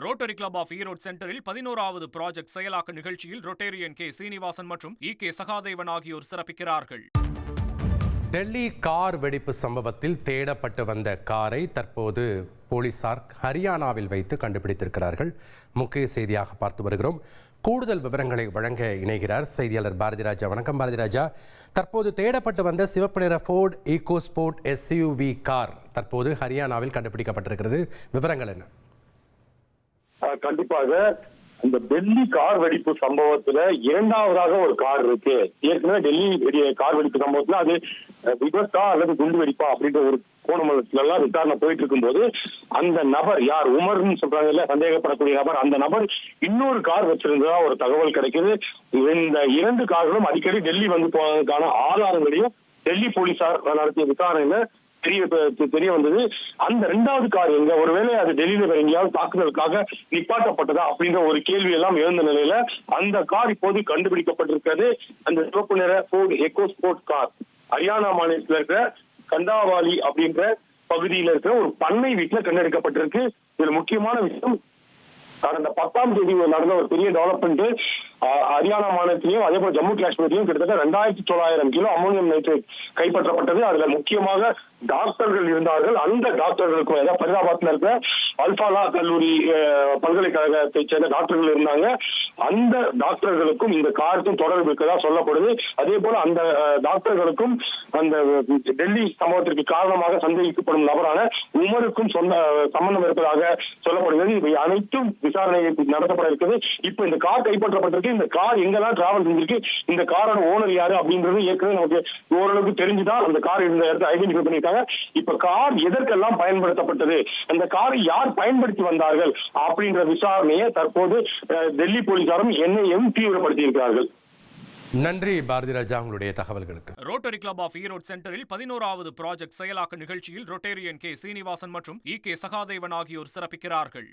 Rotary club of Erode சென்டரில் பதினோராவது project செயலாக்க நிகழ்ச்சியில் ரொட்டேரியன் கே. சீனிவாசன் மற்றும் இ கே. சகாதேவன் ஆகியோர் சிறப்பிக்கிறார்கள். டெல்லி கார் வெடிப்பு சம்பவத்தில் தேடப்பட்டு வந்த காரை தற்போது போலீசார் ஹரியானாவில் வைத்து கண்டுபிடித்திருக்கிறார்கள். முக்கிய செய்தியாக பார்த்து வருகிறோம். கூடுதல் விவரங்களை வழங்க இணைகிறார் செய்தியாளர் பாரதிராஜா. வணக்கம் பாரதிராஜா. தற்போது தேடப்பட்டு வந்த சிவப்பு நிற ஃபோர்ட் ஈகோஸ்போர்ட் எஸ்யூவி கார் தற்போது ஹரியானாவில் கண்டுபிடிக்கப்பட்டிருக்கிறது. விவரங்கள் என்ன? கண்டிப்பாக இந்த டெல்லி கார் வெடிப்பு சம்பவத்துல இரண்டாவதாக ஒரு கார் இருக்கு. ஏற்கனவே டெல்லி கார் வெடிப்பு சம்பவத்துல அது விபத்தா அல்லது குண்டு வெடிப்பா அப்படின்ற ஒரு கோணமலத்துல எல்லாம் விசாரணை போயிட்டு இருக்கும்போது அந்த நபர் யார்? உமர்னு சொல்றாங்க இல்ல சந்தேகப்படக்கூடிய நபர். அந்த நபர் இன்னொரு கார் வச்சிருந்ததா ஒரு தகவல் கிடைக்குது. இந்த இரண்டு கார்களும் அடிக்கடி டெல்லி வந்து போனதுக்கான ஆதாரங்களையும் டெல்லி போலீசார் நடத்திய விசாரணையில தெரிய தெரிய வந்தது. அந்த ரெண்டாவது கார் எங்க? ஒருவேளை அது டெல்லியில வேற எங்கேயாவது தாக்குதலுக்காக நிப்பாட்டப்பட்டதா அப்படின்ற ஒரு கேள்வி எல்லாம் எழுந்த நிலையில அந்த கார் இப்போது கண்டுபிடிக்கப்பட்டிருக்கிறது. அந்த சிவப்பு நிற Ford EcoSport car Haryana மாநிலத்தில் இருக்கிற கண்டாவாலி அப்படின்ற பகுதியில இருக்கிற ஒரு பண்ணை வீட்டுல கண்டெடுக்கப்பட்டிருக்கு. இதுல முக்கியமான விஷயம் கடந்த பத்தாம் தேதி நடந்த ஒரு பெரிய டெவலப்மெண்ட் ஹரியானா மாநிலத்திலையும் அதே போல ஜம்மு காஷ்மீர்லையும் கிட்டத்தட்ட ரெண்டாயிரத்தி தொள்ளாயிரம் கிலோ அமோனியம் நைட்ரேட் கைப்பற்றப்பட்டது. அதுல முக்கியமாக டாக்டர்கள் இருந்தார்கள். அந்த டாக்டர்களுக்கும் ஏதாவது பரிதாபாத்ல இருக்கிற அல்பாலா கல்லூரி பல்கலைக்கழகத்தை சேர்ந்த டாக்டர்கள் இருந்தாங்க. அந்த டாக்டர்களுக்கும் இந்த காருக்கும் தொடர்பு இருக்கதா சொல்லப்படுது. அதே போல அந்த டாக்டர்களுக்கும் அந்த டெல்லி சம்பவத்திற்கு காரணமாக சந்தேகிக்கப்படும் நபரான உமருக்கும் சொந்த சம்பந்தம் இருப்பதாக சொல்லப்படுகிறது. இவை அனைத்தும் விசாரணை நடத்தப்பட இருக்கிறது. இப்ப இந்த கார் கைப்பற்றப்பட்டிருக்கு. இந்த கார் எங்கெல்லாம் டிராவல் செஞ்சிருக்கு? இந்த காரோட ஓனர் யாரு அப்படின்றது ஏற்கனவே நமக்கு ஓரளவுக்கு தெரிஞ்சுதான் அந்த கார் இருந்த இடத்தை ஐடென்டிஃபை பண்ணியிருக்காங்க. இப்ப கார் எதற்கெல்லாம் பயன்படுத்தப்பட்டது? அந்த காரை யார் பயன்படுத்தி வந்தார்கள்? அப்படின்ற விசாரணையை தற்போது டெல்லி போலீசாரும் என்ஐஎம் தீவிரப்படுத்தி இருக்கிறார்கள் நன்றி பாரதி ராஜா உங்களுடைய தகவல்களுக்கு. ரோட்டரி கிளப் ஆஃப் ஈரோடு சென்டரில் பதினோராவது ப்ராஜெக்ட் செயலாக்க நிகழ்ச்சியில் ரொட்டேரியன் கே சீனிவாசன் மற்றும் e. இ கே சகாதேவன் ஆகியோர் சிறப்பிக்கிறார்கள்.